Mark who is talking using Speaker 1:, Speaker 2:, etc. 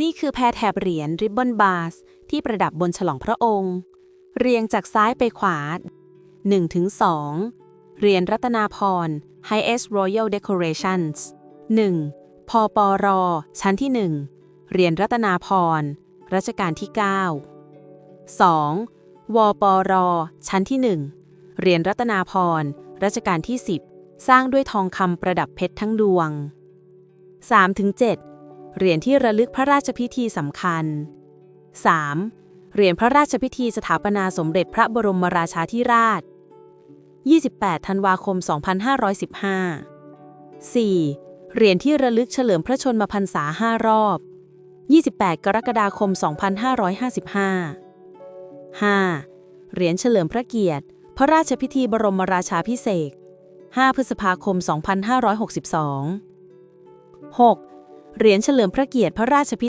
Speaker 1: นี่คือแพรแถบเหรียญริบบอนบาสที่ประดับบนฉลองพระองค์ เรียงจากซ้ายไปขวา1-2ถึง2เหรียญรัตนาพร Highest Royal Decorations 1. พปรชั้นที่ 1 เหรียญรัตนาพร รัชกาลที่ 9 2. วปรชั้นที่ 1 เหรียญรัตนาพร รัชกาลที่ 10 สร้างด้วยทองคำประดับเพชรทั้งดวง3-7 เหรียญที่ระลึกพระราชพิธีสำคัญ 3. เหรียญพระราชพิธีสถาปนาสมเด็จพระบรมราชาธิราช 28 ธันวาคม 2515 4. เหรียญที่ระลึกเฉลิมพระชนมพรรษา 5 รอบ 28 กรกฎาคม 2555 5. เหรียญเฉลิมพระเกียรติ พระราชพิธีบรมราชาพิเศษ5พฤษภาคม 2562 6. เหรียญเฉลิมพระเกียรติพระราชพิ